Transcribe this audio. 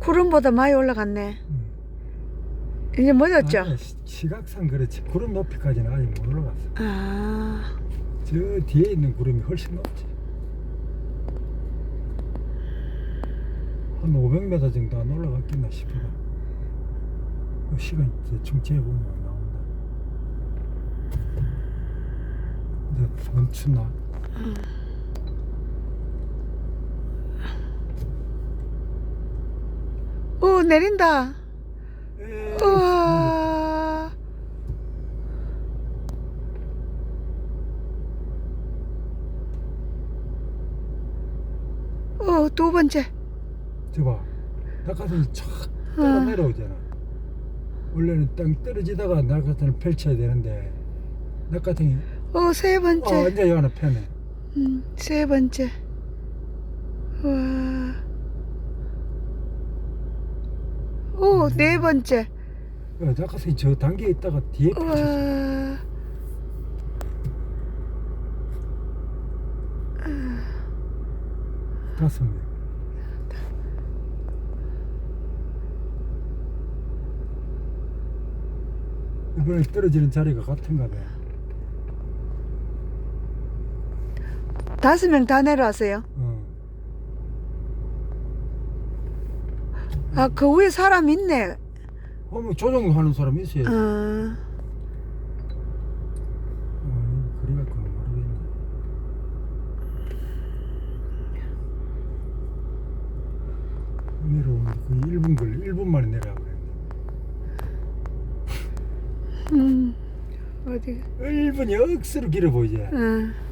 구름보다 많이 올라갔네. 음. 이제 멎었죠? 아니, 시- 시각상 그렇지 구름 높이까지는 아직 못 올라갔어. 아, 저 뒤에 있는 구름이 훨씬 높지. 한 500m 정도 안 올라갔겠나 싶어요. 그 시간 대충 재보면 나온다. 이제 멈추나? 오, 내린다. 우와. 어, 두 번째. 저봐 낙하산이 촥 따라 내려오잖아 원래는 땅 떨어지다가 낙하산을 펼쳐야 되는데 낙하산이 어, 세 번째. 어 이제 요 하나 펴네 음, 세 번째. 와. 오, 네 번째. 어, 낙하산이 저 단계에 있다가 뒤에 펼쳐져 와. 다섯 명 이번에 떨어지는 자리가 같은가 봐 다섯 명 다 내려왔어요. 어. 아, 그 위에 사람 있네. 어, 뭐 조종하는 사람 어, 어, 갖고는 모르겠네. 내려오는데 거의 1분 걸려 1분 만에 내려와 그랬네 음, 어디, 1분이 억수로 길어 보이지. 어,